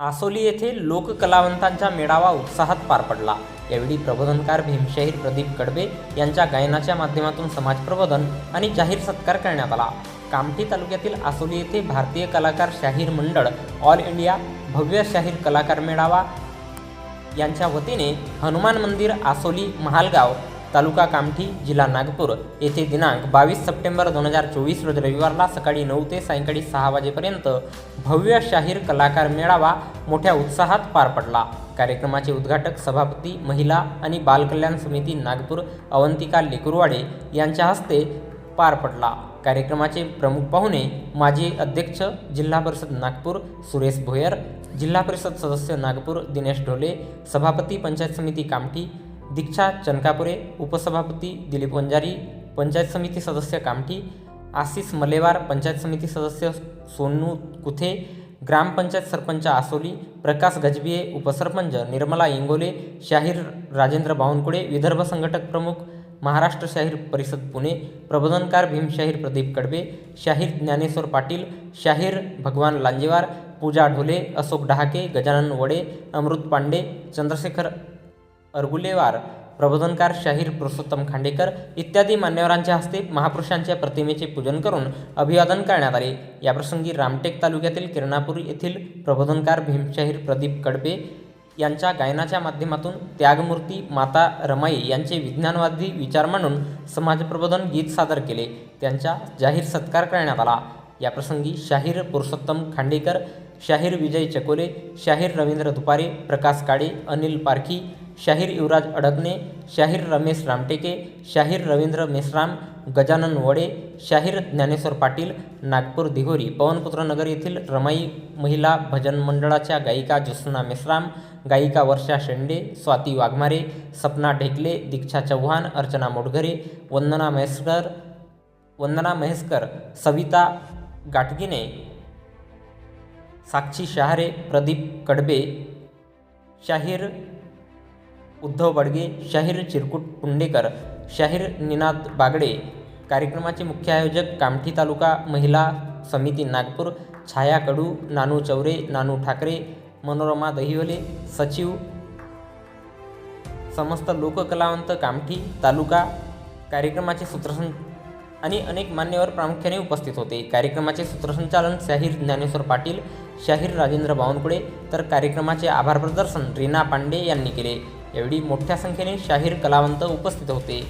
आसोली येथे लोककलावंतांचा मेळावा उत्साहात पार पडला. यावेळी प्रबोधनकार भीमशाहीर प्रदीप कडबे यांच्या गायनाच्या माध्यमातून समाज प्रबोधन आणि जाहीर सत्कार करण्यात आला. कामठी तालुक्यातील आसोली येथे भारतीय कलाकार शाहीर मंडळ ऑल इंडिया भव्य शाहीर कलाकार मेळावा यांच्या वतीने हनुमान मंदिर आसोली महालगाव तालुका कामठी जिल्हा नागपूर. येथे दिनांक बावीस सप्टेंबर दोन हजार चोवीस रोज रविवारला सकाळी नऊ ते सायंकाळी सहा वाजेपर्यंत भव्य शाहीर कलाकार मेळावा मोठ्या उत्साहात पार पडला. कार्यक्रमाचे उद्घाटक सभापती महिला आणि बालकल्याण समिती नागपूर अवंतिका लेकुरवाडे यांच्या हस्ते पार पडला. कार्यक्रमाचे प्रमुख पाहुणे माजी अध्यक्ष जिल्हा परिषद नागपूर सुरेश भोयर जिल्हा परिषद सदस्य नागपूर दिनेश ढोले सभापती पंचायत समिती कामठी दीक्षा चनकापुरे उपसभापती दिलीप वंजारी पंचायत समिती सदस्य कामठी आशिष मलेवार पंचायत समिती सदस्य सोनू कुथे ग्रामपंचायत सरपंच आसोली प्रकाश गजबिये उपसरपंच निर्मला इंगोले शाहीर राजेंद्र बावनकुळे विदर्भ संघटक प्रमुख महाराष्ट्र शाहीर परिषद पुणे प्रबोधनकार भीमशाहीर प्रदीप कडबे शाहीर ज्ञानेश्वर पाटील शाहीर भगवान लांजेवार पूजा ढोले अशोक डहाके गजानन वडे अमृत पांडे चंद्रशेखर अर्गुलेवार प्रबोधनकार शाहीर पुरुषोत्तम खांडेकर इत्यादी मान्यवरांच्या हस्ते महापुरुषांच्या प्रतिमेचे पूजन करून अभिवादन करण्यात आले. याप्रसंगी रामटेक तालुक्यातील किरणापूर येथील प्रबोधनकार भीमशाहीर प्रदीप कडबे यांच्या गायनाच्या माध्यमातून त्यागमूर्ती माता रमाई यांचे विज्ञानवादी विचार मांडून समाजप्रबोधन गीत सादर केले. त्यांचा जाहीर सत्कार करण्यात आला. याप्रसंगी शाहीर पुरुषोत्तम खांडेकर शाहीर विजय चकोले शाहीर रवींद्र दुपारे प्रकाश काळे अनिल पारखी शाहीर युवराज अडगणे शाहीर रमेश रामटेके शाहीर रवींद्र मेश्राम गजानन वडे शाहीर ज्ञानेश्वर पाटील नागपूर दिघोरी पवनपुत्र नगर येथील रमाई महिला भजन मंडळाच्या गायिका ज्योत्स्ना मेश्राम गायिका वर्षा शेंडे स्वाती वाघमारे सपना ढेकले दीक्षा चव्हाण अर्चना मोडघरे वंदना महेशकर वंदना महेशकर सविता गाटगिने साक्षी शहारे प्रदीप कडबे शाहीर उद्धव बडगे शाहीर चिरकुट पुंडेकर शाहीर निनाद बागडे. कार्यक्रमाचे मुख्य आयोजक कामठी तालुका महिला समिती नागपूर छाया कडू नानू चौरे नानू ठाकरे मनोरमा दहिवले सचिव समस्त लोककलावंत कामठी तालुका. कार्यक्रमाचे सूत्रसं आणि अनेक मान्यवर प्रामुख्याने उपस्थित होते. कार्यक्रमाचे सूत्रसंचालन शाहीर ज्ञानेश्वर पाटील शाहीर राजेंद्र बावनकुळे तर कार्यक्रमाचे आभार प्रदर्शन रीना पांडे यांनी केले. यावेळी मोठ्या संख्येने शाहीर कलावंत उपस्थित होते